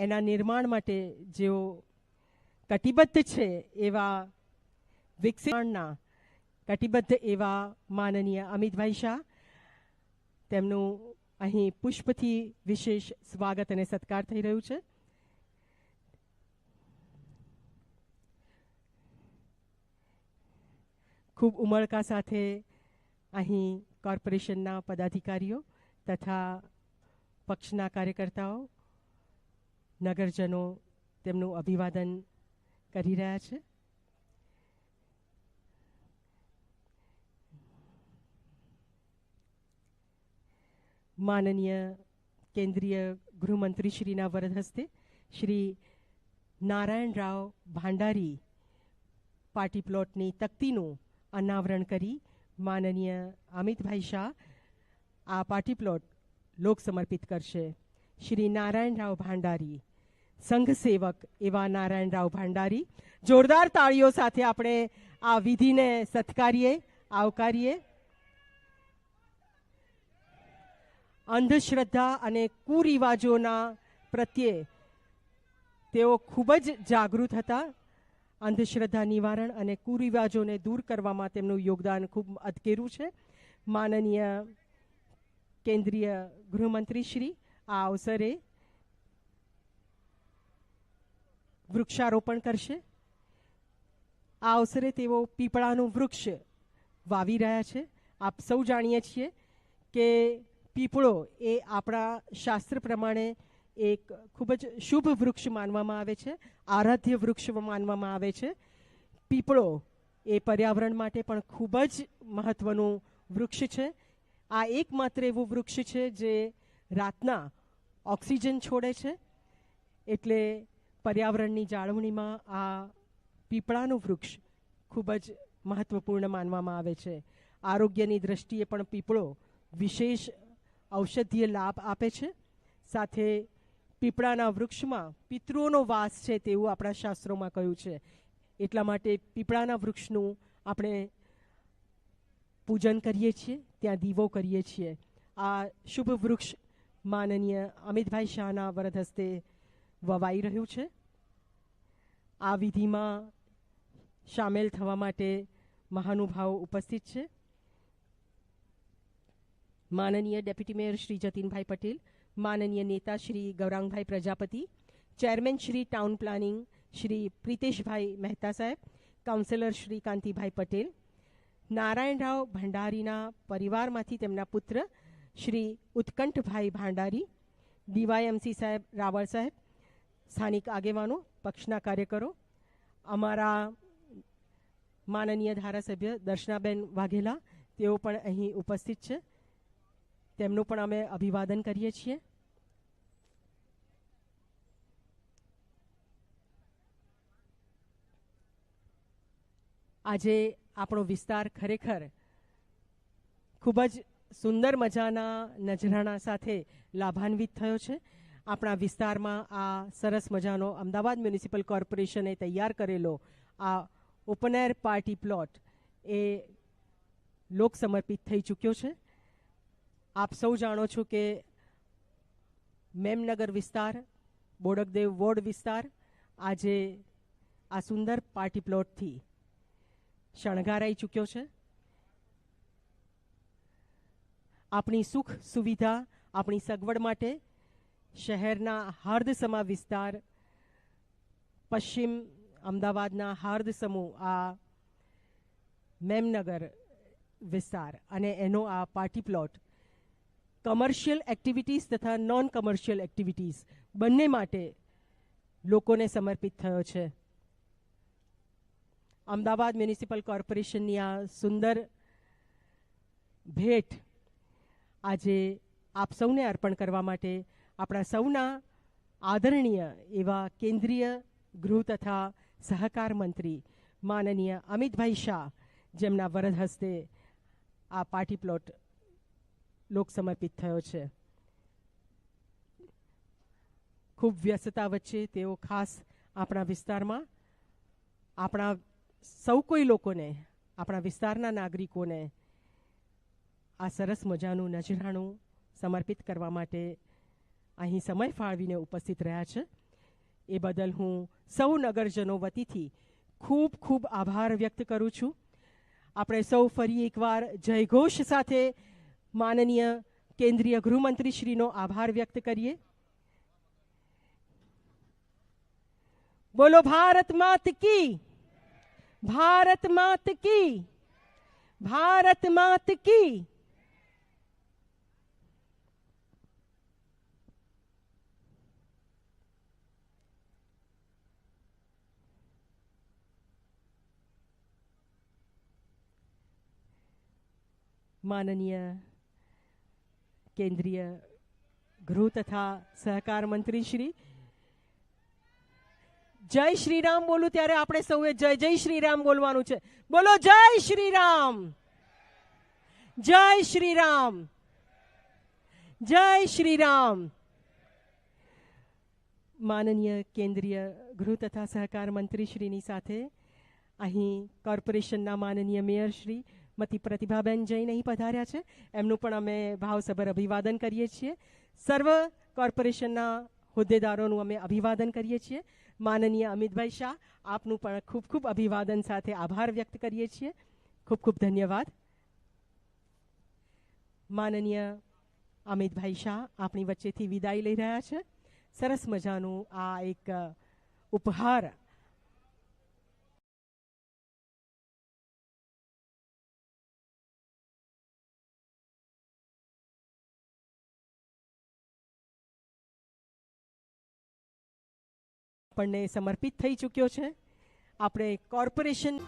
એના નિર્માણ માટે જેઓ કટિબદ્ધ છે એવા વિકસિતના કટિબદ્ધ એવા માનનીય અમિતભાઈ શાહ, તેમનું અહીં પુષ્પથી વિશેષ સ્વાગત અને સત્કાર થઈ રહ્યું છે. ખૂબ ઉમળકા સાથે અહીં કોર્પોરેશનના પદાધિકારીઓ તથા પક્ષના કાર્યકર્તાઓ નગરજનો તેમનું અભિવાદન કરી રહ્યા છે. માનનીય કેન્દ્રીય ગૃહમંત્રી શ્રીના વરદ હસ્તે શ્રી નારાયણ રાવ ભાંડારી પાર્ટી પ્લોટની તકતીનું અનાવરણ કરી માનનીય અમિતભાઈ શાહ આ પાર્ટી પ્લોટ લોક સમર્પિત કરશે. શ્રી નારાયણ રાવ ભાંડારી સંઘ સેવક એવા નારાયણ રાવ ભાંડારી. જોરદાર તાળીઓ સાથે આપણે આ વિધિને સત્કારીએ, આવકારીએ. અંધશ્રદ્ધા અને કુરિવાજોના પ્રત્યે તેઓ ખૂબ જ જાગૃત હતા. અંધશ્રદ્ધા નિવારણ અને કુરિવાજોને દૂર કરવામાં તેમનું યોગદાન ખૂબ અધકેરું છે. માનનીય કેન્દ્રીય ગૃહમંત્રી શ્રી આ અવસરે વૃક્ષારોપણ કરશે. આ અવસરે તેઓ પીપળાનું વૃક્ષ વાવી રહ્યા છે. આપ સૌ જાણીએ છીએ કે પીપળો એ આપણા શાસ્ત્ર પ્રમાણે એક ખૂબ જ શુભ વૃક્ષ માનવામાં આવે છે. આરાધ્ય વૃક્ષ માનવામાં આવે છે. પીપળો એ પર્યાવરણ માટે પણ ખૂબ જ મહત્વનું વૃક્ષ છે. આ એકમાત્ર એવું વૃક્ષ છે જે રાતના ઓક્સિજન છોડે છે. એટલે પર્યાવરણની જાળવણીમાં આ પીપળાનું વૃક્ષ ખૂબ જ મહત્વપૂર્ણ માનવામાં આવે છે. આરોગ્યની દ્રષ્ટિએ પણ પીપળો વિશેષ ઔષધીય લાભ આપે છે. સાથે પીપળાના વૃક્ષમાં પિતૃઓનો વાસ છે તેવું આપણા શાસ્ત્રોમાં કહ્યું છે. એટલા માટે પીપળાના વૃક્ષનું આપણે પૂજન કરીએ છીએ, ત્યાં દીવો કરીએ છીએ. આ શુભ વૃક્ષ માનનીય અમિતભાઈ શાહના વરદ હસ્તે વવાઈ રહ્યું છે. આ વિધિમાં સામેલ થવા માટે મહાનુભાવો ઉપસ્થિત છે. માનનીય ડેપ્યુટી મેયર શ્રી જતીનભાઈ પટેલ, માનનીય નેતા Shri Gaurangbhai Prajapati, chairman Shri town planning Shri Priteshbhai Mehta સાહેબ, કાઉન્સિલર શ્રી કાંતિભાઈ પટેલ, નારાયણરાવ ભંડારીના પરિવારમાંથી તેમના પુત્ર શ્રી ઉત્કંઠભાઈ ભાંડારી, ડીવાયએમસી સાહેબ રાવળ સાહેબ, સ્થાનિક આગેવાનો પક્ષના કાર્યકરો, અમારા માનનીય ધારાસભ્ય દર્શનાબેન વાઘેલા, તેઓ પણ અહીં ઉપસ્થિત છે. તેમનું પણ અમે અભિવાદન કરીએ છીએ. આજે આપણો વિસ્તાર ખરેખર ખૂબ જ સુંદર મજાના નજરાણા સાથે લાભાન્વિત થયો છે. આપણા વિસ્તારમાં આ સરસ મજાનો અમદાવાદ મ્યુનિસિપલ કોર્પોરેશને તૈયાર કરેલો આ ઓપન એર પાર્ટી પ્લોટ એ લોક સમર્પિત થઈ ચૂક્યો છે. આપ સૌ જાણો છો કે મેમનગર વિસ્તાર, બોડકદેવ વોર્ડ વિસ્તાર આજે આ સુંદર પાર્ટી પ્લોટથી શણગારાઈ ચૂક્યો છે. આપણી સુખ સુવિધા, આપણી સગવડ માટે શહેરના હાર્દસમા વિસ્તાર, પશ્ચિમ અમદાવાદના હાર્દ સમૂહ, આ મેમનગર વિસ્તાર અને એનો આ પાર્ટી પ્લોટ. કમર્શિયલ એક્ટિવિટીઝ તથા નોન કમર્શિયલ એક્ટિવિટીઝ બંને માટે લોકોને સમર્પિત થયો છે. અમદાવાદ મ્યુનિસિપલ કોર્પોરેશનની આ સુંદર ભેટ આજે આપ સૌને અર્પણ કરવા માટે આપણા સૌના આદરણીય એવા કેન્દ્રીય ગૃહ તથા સહકાર મંત્રી માનનીય અમિતભાઈ શાહ જેમના વરદ હસ્તે આ પાર્ટી પ્લોટ લોક સમર્પિત થયો છે. ખૂબ વ્યસ્તતા વચ્ચે તેઓ ખાસ આપણા વિસ્તારમાં આપણા સૌ કોઈ લોકોને, આપણા વિસ્તારના નાગરિકોને આ સરસ મજાનું નજરાણું સમર્પિત કરવા માટે અહીં સમય ફાળવીને ઉપસ્થિત રહ્યા છે. એ બદલ હું સૌ નગરજનો વતીથી ખૂબ ખૂબ આભાર વ્યક્ત કરું છું. આપણે સૌ ફરી એકવાર જયઘોષ સાથે માનનીય કેન્દ્રીય ગૃહમંત્રીશ્રીનો આભાર વ્યક્ત કરીએ. બોલો, ભારત માત કી, ભારત માત કી, ભારત માત કી. માનનીય કેન્દ્રીય ગૃહ તથા સહકાર મંત્રી શ્રી જય શ્રી રામ બોલું ત્યારે આપણે સૌએ જય જય શ્રી રામ બોલવાનું છે। બોલો, જય શ્રી રામ જય શ્રી રામ જય શ્રી રામ માનનીય કેન્દ્રીય ગૃહ તથા સહકાર મંત્રી શ્રીની સાથે અહીં કોર્પોરેશનના માનનીય મેયર શ્રી મતી પ્રતિભાબેન જૈન અહીં પધાર્યા છે. એમનું પણ અમે ભાવસભર અભિવાદન કરીએ છીએ. સર્વ કોર્પોરેશનના હોદ્દેદારોનું અમે અભિવાદન કરીએ છીએ. માનનીય અમિતભાઈ શાહ, આપનું પણ ખૂબ ખૂબ અભિવાદન સાથે આભાર વ્યક્ત કરીએ છીએ. ખૂબ ખૂબ ધન્યવાદ. માનનીય અમિતભાઈ શાહ, આપણી વચ્ચેથી વિદાય લઈ રહ્યા છે. સરસ મજાનું આ એક ઉપહાર આપણને સમર્પિત થઈ ચૂક્યો છે. આપણે કોર્પોરેશન